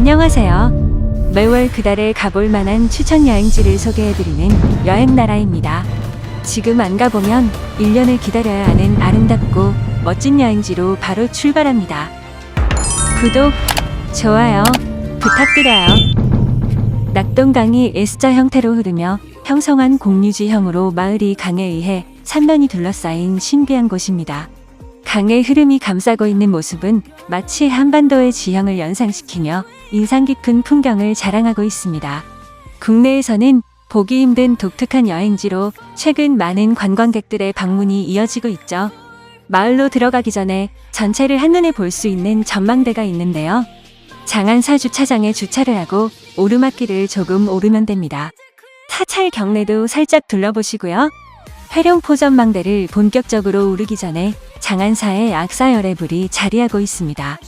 안녕하세요. 매월 그달에 가볼 만한 추천 여행지를 소개해드리는 여행나라입니다. 지금 안 가보면 1년을 기다려야 하는 아름답고 멋진 여행지로 바로 출발합니다. 구독, 좋아요 부탁드려요. 낙동강이 S자 형태로 흐르며 형성한 공유지형으로 마을이 강에 의해 산면이 둘러싸인 신비한 곳입니다. 강의 흐름이 감싸고 있는 모습은 마치 한반도의 지형을 연상시키며 인상 깊은 풍경을 자랑하고 있습니다. 국내에서는 보기 힘든 독특한 여행지로 최근 많은 관광객들의 방문이 이어지고 있죠. 마을로 들어가기 전에 전체를 한눈에 볼 수 있는 전망대가 있는데요. 장안사 주차장에 주차를 하고 오르막길을 조금 오르면 됩니다. 사찰 경내도 살짝 둘러보시고요. 회룡 포 전망대를 본격적으로 오르기 전에 장안사의 악사열의 불이 자리하고 있습니다.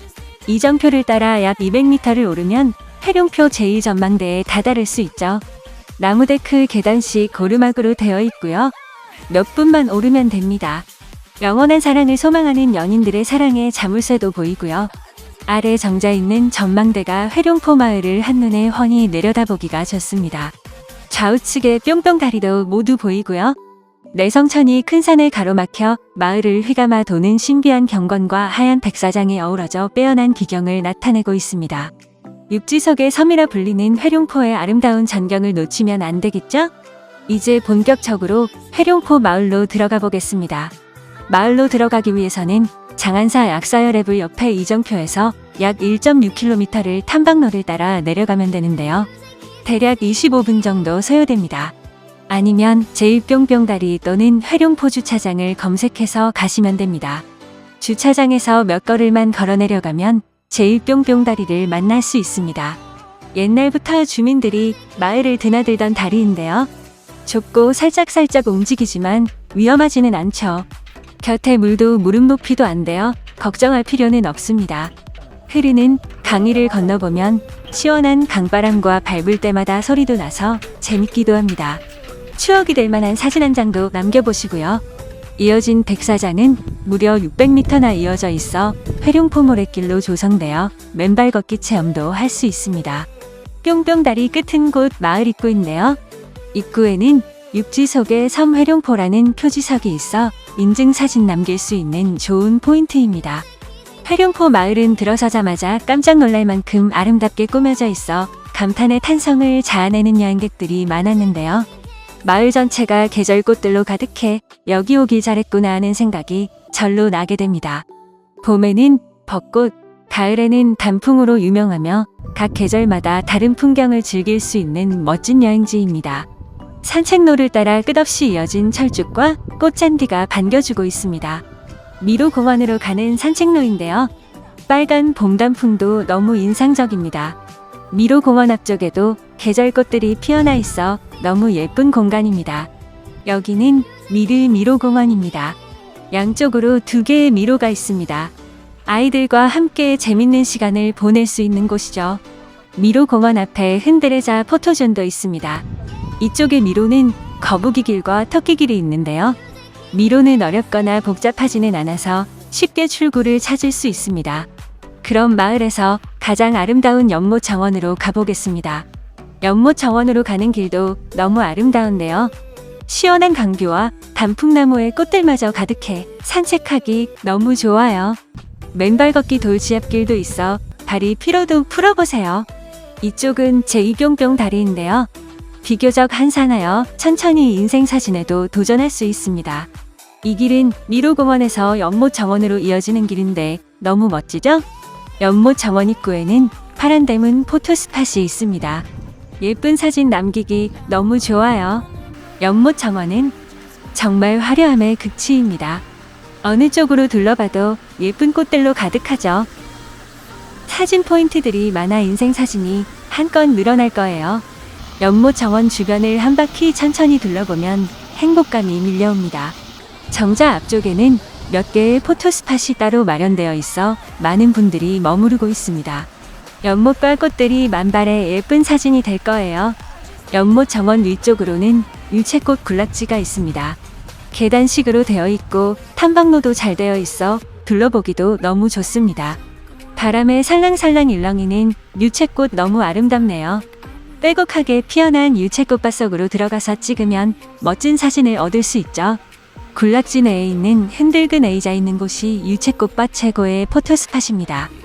이정표를 따라 약 200m를 오르면 회룡표 제2전망대에 다다를 수 있죠. 나무데크 계단식 고르막으로 되어 있고요. 몇 분만 오르면 됩니다. 영원한 사랑을 소망하는 연인들의 사랑의 자물쇠도 보이고요. 아래 정자 있는 전망대가 회룡포 마을을 한눈에 훤히 내려다보기가 좋습니다. 좌우측의 뿅뿅 다리도 모두 보이고요. 내성천이 큰 산을 가로막혀 마을을 휘감아 도는 신비한 경관과 하얀 백사장이 어우러져 빼어난 기경을 나타내고 있습니다. 육지석의 섬이라 불리는 회룡포의 아름다운 전경을 놓치면 안 되겠죠? 이제 본격적으로 회룡포 마을로 들어가 보겠습니다. 마을로 들어가기 위해서는 장안사 약사열애불 옆에 이정표에서 약 1.6km를 탐방로를 따라 내려가면 되는데요. 대략 25분 정도 소요됩니다. 아니면 제1뿅뿅다리 또는 회룡포 주차장을 검색해서 가시면 됩니다. 주차장에서 몇 걸음만 걸어 내려가면 제1뿅뿅다리를 만날 수 있습니다. 옛날부터 주민들이 마을을 드나들던 다리인데요. 좁고 살짝살짝 움직이지만 위험하지는 않죠. 곁에 물도 무릎 높이도 안 돼요. 걱정할 필요는 없습니다. 흐르는 강의를 건너보면 시원한 강바람과 밟을 때마다 소리도 나서 재밌기도 합니다. 추억이 될 만한 사진 한 장도 남겨보시고요. 이어진 백사장은 무려 600m나 이어져 있어 회룡포 모래길로 조성되어 맨발 걷기 체험도 할 수 있습니다. 뿅뿅다리 끝은 곳 마을 입구인데요. 입구에는 육지 속에 섬 회룡포라는 표지석이 있어 인증사진 남길 수 있는 좋은 포인트입니다. 회룡포 마을은 들어서자마자 깜짝 놀랄 만큼 아름답게 꾸며져 있어 감탄의 탄성을 자아내는 여행객들이 많았는데요. 마을 전체가 계절꽃들로 가득해 여기 오길 잘했구나 하는 생각이 절로 나게 됩니다. 봄에는 벚꽃, 가을에는 단풍으로 유명하며 각 계절마다 다른 풍경을 즐길 수 있는 멋진 여행지입니다. 산책로를 따라 끝없이 이어진 철쭉과 꽃잔디가 반겨주고 있습니다. 미로 공원으로 가는 산책로인데요. 빨간 봄단풍도 너무 인상적입니다. 미로 공원 앞쪽에도 계절꽃들이 피어나 있어 너무 예쁜 공간입니다. 여기는 미르 미로 공원입니다. 양쪽으로 두 개의 미로가 있습니다. 아이들과 함께 재밌는 시간을 보낼 수 있는 곳이죠. 미로 공원 앞에 흔들레자 포토존도 있습니다. 이쪽의 미로는 거북이 길과 토끼 길이 있는데요. 미로는 어렵거나 복잡하지는 않아서 쉽게 출구를 찾을 수 있습니다. 그럼 마을에서 가장 아름다운 연못 정원으로 가보겠습니다. 연못 정원으로 가는 길도 너무 아름다운데요. 시원한 강뷰와 단풍나무의 꽃들마저 가득해 산책하기 너무 좋아요. 맨발 걷기 돌지압길도 있어 다리 피로도 풀어보세요. 이쪽은 제2뿅뿅 다리인데요. 비교적 한산하여 천천히 인생 사진에도 도전할 수 있습니다. 이 길은 미로공원에서 연못 정원으로 이어지는 길인데 너무 멋지죠? 연못 정원 입구에는 파란 대문 포토스팟이 있습니다. 예쁜 사진 남기기 너무 좋아요. 연못 정원은 정말 화려함의 극치입니다. 어느 쪽으로 둘러봐도 예쁜 꽃들로 가득하죠. 사진 포인트들이 많아 인생 사진이 한껏 늘어날 거예요. 연못 정원 주변을 한 바퀴 천천히 둘러보면 행복감이 밀려옵니다. 정자 앞쪽에는 몇 개의 포토스팟이 따로 마련되어 있어 많은 분들이 머무르고 있습니다. 연못과 꽃들이 만발의 예쁜 사진이 될 거예요. 연못 정원 위쪽으로는 유채꽃 군락지가 있습니다. 계단식으로 되어 있고 탐방로도 잘 되어 있어 둘러보기도 너무 좋습니다. 바람에 살랑살랑 일렁이는 유채꽃 너무 아름답네요. 빼곡하게 피어난 유채꽃밭 속으로 들어가서 찍으면 멋진 사진을 얻을 수 있죠. 군락지 내에 있는 흔들근 의자 있는 곳이 유채꽃밭 최고의 포토스팟입니다.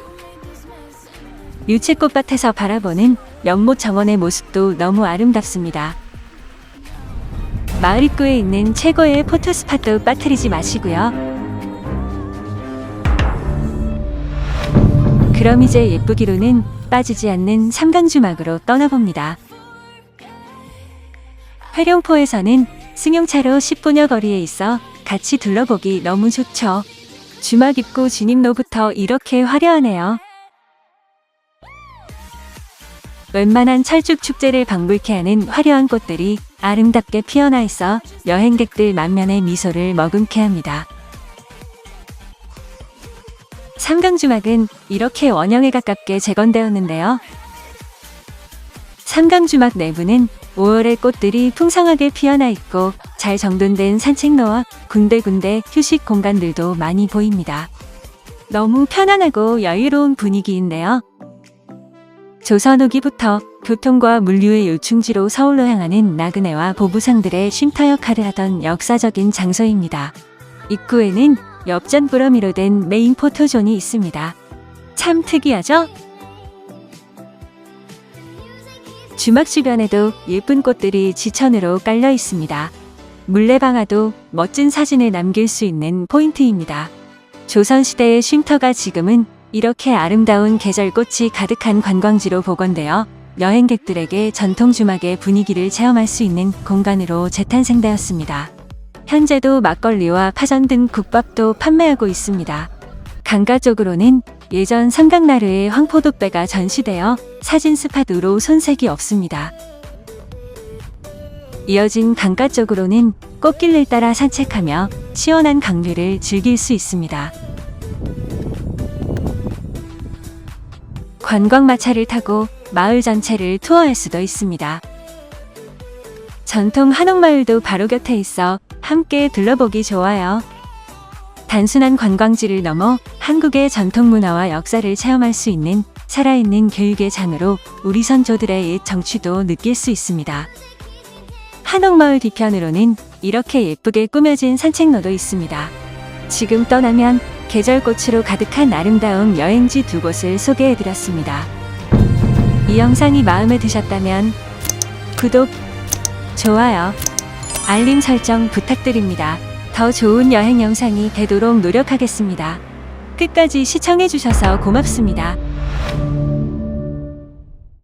유채꽃밭에서 바라보는 연못 정원의 모습도 너무 아름답습니다. 마을 입구에 있는 최고의 포토스팟도 빠뜨리지 마시고요. 그럼 이제 예쁘기로는 빠지지 않는 삼강주막으로 떠나봅니다. 회룡포에서는 승용차로 10분여 거리에 있어 같이 둘러보기 너무 좋죠. 주막 입구 진입로부터 이렇게 화려하네요. 웬만한 철쭉 축제를 방불케 하는 화려한 꽃들이 아름답게 피어나 있어 여행객들 만면의 미소를 머금게 합니다. 삼강주막은 이렇게 원형에 가깝게 재건되었는데요. 삼강주막 내부는 5월의 꽃들이 풍성하게 피어나 있고 잘 정돈된 산책로와 군데군데 휴식 공간들도 많이 보입니다. 너무 편안하고 여유로운 분위기인데요. 조선 후기부터 교통과 물류의 요충지로 서울로 향하는 나그네와 보부상들의 쉼터 역할을 하던 역사적인 장소입니다. 입구에는 엽전구러미로 된 메인 포토존이 있습니다. 참 특이하죠? 주막 주변에도 예쁜 꽃들이 지천으로 깔려 있습니다. 물레방아도 멋진 사진을 남길 수 있는 포인트입니다. 조선시대의 쉼터가 지금은 이렇게 아름다운 계절꽃이 가득한 관광지로 복원되어 여행객들에게 전통 주막의 분위기를 체험할 수 있는 공간으로 재탄생되었습니다. 현재도 막걸리와 파전 등 국밥도 판매하고 있습니다. 강가 쪽으로는 예전 삼강나루의 황포도배가 전시되어 사진 스팟으로 손색이 없습니다. 이어진 강가 쪽으로는 꽃길을 따라 산책하며 시원한 강뷰를 즐길 수 있습니다. 관광마차를 타고 마을 전체를 투어할 수도 있습니다. 전통 한옥마을도 바로 곁에 있어 함께 둘러보기 좋아요. 단순한 관광지를 넘어 한국의 전통 문화와 역사를 체험할 수 있는 살아있는 교육의 장으로 우리 선조들의 옛 정취도 느낄 수 있습니다. 한옥마을 뒤편으로는 이렇게 예쁘게 꾸며진 산책로도 있습니다. 지금 떠나면 계절꽃으로 가득한 아름다운 여행지 두 곳을 소개해드렸습니다. 이 영상이 마음에 드셨다면 구독, 좋아요, 알림 설정 부탁드립니다. 더 좋은 여행 영상이 되도록 노력하겠습니다. 끝까지 시청해주셔서 고맙습니다.